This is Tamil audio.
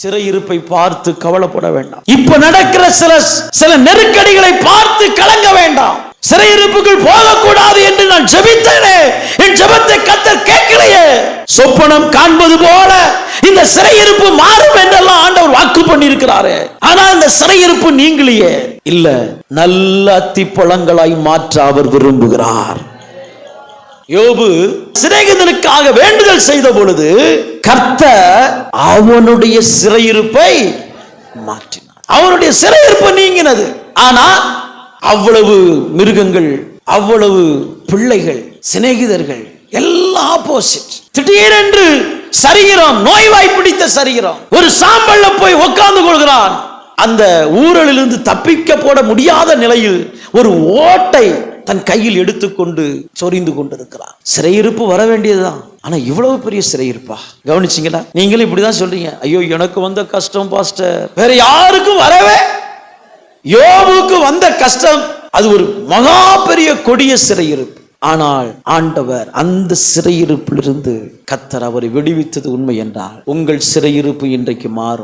சிறையிருப்பை பார்த்து கவலைப்பட வேண்டாம். இப்ப நடக்கிற சில சில நெருக்கடிகளை பார்த்து கலங்க வேண்டாம். சிறையிருப்புகள் போகக்கூடாது என்று நான் ஜெபித்தேனே. என் ஜெபத்தை கத்தர் கேட்கலையே. சொப்பனம் காண்பது போல இந்த சிறையிருப்பு மாறும் என்றெல்லாம் ஆண்டவர் வாக்கு பண்ணியிருக்கிறாரே. ஆனா இந்த சிறையிருப்பு நீங்களையே இல்ல நல்ல அத்திப்பழங்களாய் மாற்ற அவர் விரும்புகிறார். யோபு சிநேகிதனுக்காக வேண்டுதல் செய்த பொழுது கர்த்தர் அவனுடைய சிறையிருப்பை மாற்றினார். அவனுடைய சிறையிருப்பு நீங்கினது. ஆனா அவ்வளவு மிருகங்கள் அவ்வளவு பிள்ளைகள் சிநேகிதர்கள் எல்லாம் ஆப்போசிட் திடீரென்று சரீரம் நோய்வாய் பிடித்த சரீரம் ஒரு சாம்பல்ல போய் உட்கார்ந்து கொள்கிறான். அந்த ஊரலிலிருந்து தப்பிக்க போட முடியாத நிலையில் ஒரு ஓட்டை தன் கையில் எடுத்துக்கொண்டு சொரிந்து கொண்டிருக்கிறான். சிறையிருப்பு வர வேண்டியதுதான். ஆனா இவ்வளவு பெரிய சிறையிருப்பா? கவனிச்சிங்களா? நீங்களும் இப்படிதான் சொல்றீங்க. ஐயோ எனக்கு வந்த கஷ்டம் பாஸ்டர். வேற யாருக்கும் வரவே யோபுக்கு வந்த கஷ்டம். அது ஒரு மகா பெரிய கொடிய சிறையிருப்பு. ஆனால் ஆண்டவர் அந்த சிறையிருப்பிலிருந்து கத்தர் அவரை விடுவித்தது உண்மை என்றால் உங்கள் சிறையிருப்பு இன்றைக்கு மாறும்.